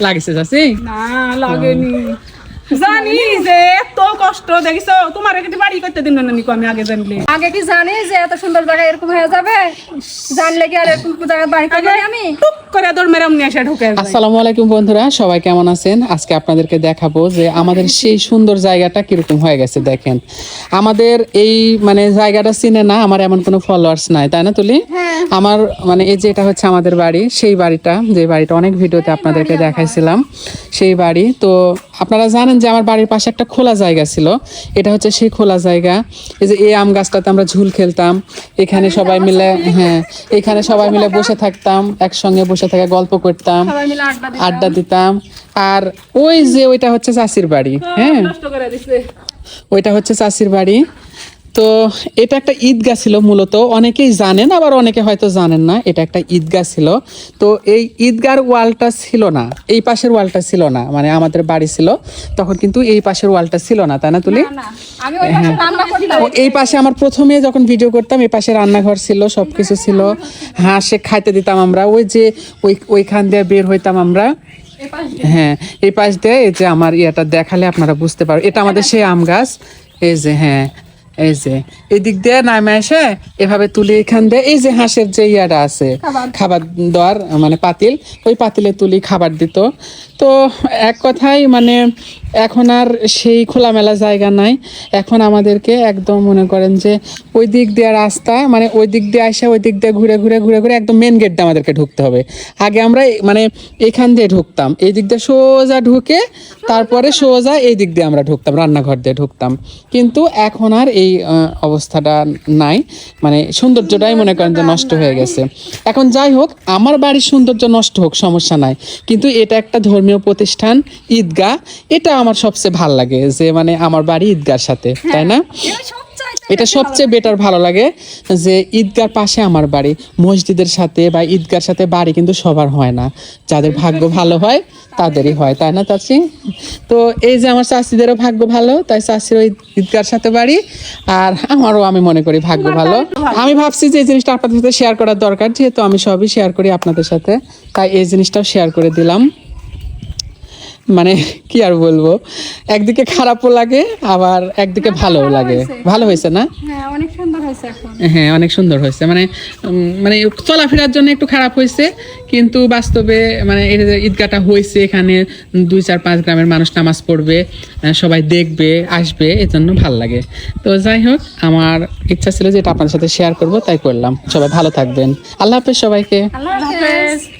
লাগিছে চাচি না লাগেনি জানি যে এত কষ্ট দেখিছো? তোমার একটি বাড়ি করতে দিন না নিকো আমি আগে জানলে। আগে কি জানি যে এত সুন্দর জায়গা এরকম হয়ে যাবে? জানলে কি আর এরকম জায়গায় বাড়ি করব আমি? করে দৌড় মেরে অমনি এসে ঢুকে আসসালামু আলাইকুম বন্ধুরা সবাই কেমন আছেন? আজকে আপনাদেরকে দেখাবো যে আমাদের সেই সুন্দর জায়গাটা কীরকম হয়ে গেছে দেখেন। আমাদের এই মানে জায়গাটা চিনে না আমার এমন কোনো ফলোয়ার্স নাই তাই না তুলি? আমার মানে এই যে এটা হচ্ছে আমাদের বাড়ি সেই বাড়িটা যে বাড়িটা অনেক ভিডিওতে আপনাদেরকে দেখাইছিলাম সেই বাড়ি। তো আপনারা জানেন যে আমার বাড়ির পাশে একটা খোলা জায়গা ছিল। এটা হচ্ছে সেই খোলা জায়গা। এই যে এই আম গাছটাতে আমরা ঝুল খেলতাম। এখানে সবাই মিলে হ্যাঁ এখানে সবাই মিলে বসে থাকতাম একসঙ্গে বসে থেকে গল্প করতাম আড্ডা দিতাম। আর ওই যে ওইটা হচ্ছে চাষির বাড়ি হ্যাঁ দিছে। ওইটা হচ্ছে চাষির বাড়ি। তো এটা একটা ঈদগাহ ছিল মূলত। অনেকেই জানেন আবার অনেকে হয়তো জানেন না এটা একটা ঈদগাহ ছিল। তো এই ঈদগার ওয়ালটা ছিল না এই পাশের ওয়ালটা ছিল না মানে আমাদের বাড়ি ছিল। তখন কিন্তু এই পাশের ওয়ালটা ছিল না তাই না তুলি? এই পাশে আমার প্রথমে যখন ভিডিও করতাম এই পাশে রান্নাঘর ছিল সব কিছু ছিল। হাঁসে খাইতে দিতাম আমরা ওই যে ওই ওইখান দিয়ে বের হইতাম আমরা। হ্যাঁ এই পাশ দিয়ে এই যে আমার ইয়েটা দেখালে আপনারা বুঝতে পারো এটা আমাদের সেই আম গাছ এই যে হ্যাঁ। এই যে এই দিক দিয়ে নামে এসে এভাবে তুলে এখান দিয়ে এই যে হাঁসের যে ইয়াটা আছে খাবার। দেওয়ার মানে পাতিল ওই পাতিলে তুলি খাবার দিত। তো এক কথাই মানে এখন আর সেই খোলামেলা জায়গা নাই। এখন আমাদেরকে একদম মনে করেন যে ওই দিক দিয়ে রাস্তা মানে ওই দিক দিয়ে আসে ওই দিক দিয়ে ঘুরে ঘুরে ঘুরে ঘুরে একদম মেন গেট দিয়ে আমাদেরকে ঢুকতে হবে। আগে আমরা মানে এখান দিয়ে ঢুকতাম। এই দিক দিয়ে সোজা ঢুকে তারপরে সোজা এই দিক দিয়ে আমরা ঢুকতাম, রান্নাঘর দিয়ে ঢুকতাম। কিন্তু এখন আর এই অবস্থাটা নাই। মানে সৌন্দর্যটাই মনে করেন যে নষ্ট হয়ে গেছে। এখন যাই হোক, আমার বাড়ির সৌন্দর্য নষ্ট হোক, সমস্যা নাই। কিন্তু এটা একটা ধর্মীয় প্রতিষ্ঠান, ঈদগাহ। এটা আমার সবচেয়ে ভালো লাগে যে মানে আমার বাড়ি ঈদগার সাথে তাই না? এটা সবচেয়ে বেটার ভালো লাগে যে ঈদগার পাশে আমার বাড়ি মসজিদের সাথে বা ঈদগার সাথে বাড়ি কিন্তু সবার হয় না। যাদের ভাগ্য ভালো হয় তাদেরই হয় তাই না চাচি? তো এই যে আমার চাচিদেরও ভাগ্য ভালো তাই চাচির ওই ঈদগার সাথে বাড়ি আর আমারও আমি মনে করি ভাগ্য ভালো। আমি ভাবছি যে এই জিনিসটা আপনাদের সাথে শেয়ার করার দরকার যেহেতু আমি সবই শেয়ার করি আপনাদের সাথে তাই এই জিনিসটাও শেয়ার করে দিলাম। মানে কি আর বলব? একদিকে খারাপও লাগে আবার একদিকে ভালোও লাগে। ভালো হয়েছে না? হ্যাঁ অনেক সুন্দর হয়েছে হ্যাঁ মানে মানে চলাফেরার জন্য একটু খারাপ হয়েছে কিন্তু বাস্তবে মানে ঈদগাটা হয়েছে এখানে দুই চার পাঁচ গ্রামের মানুষ নামাজ পড়বে সবাই দেখবে আসবে এই জন্য ভালো লাগে। তো যাই হোক আমার ইচ্ছা ছিল যে এটা আপনার সাথে শেয়ার করব তাই করলাম। সবাই ভালো থাকবেন। আল্লাহ হাফেজ সবাইকে। আল্লাহ হাফেজ।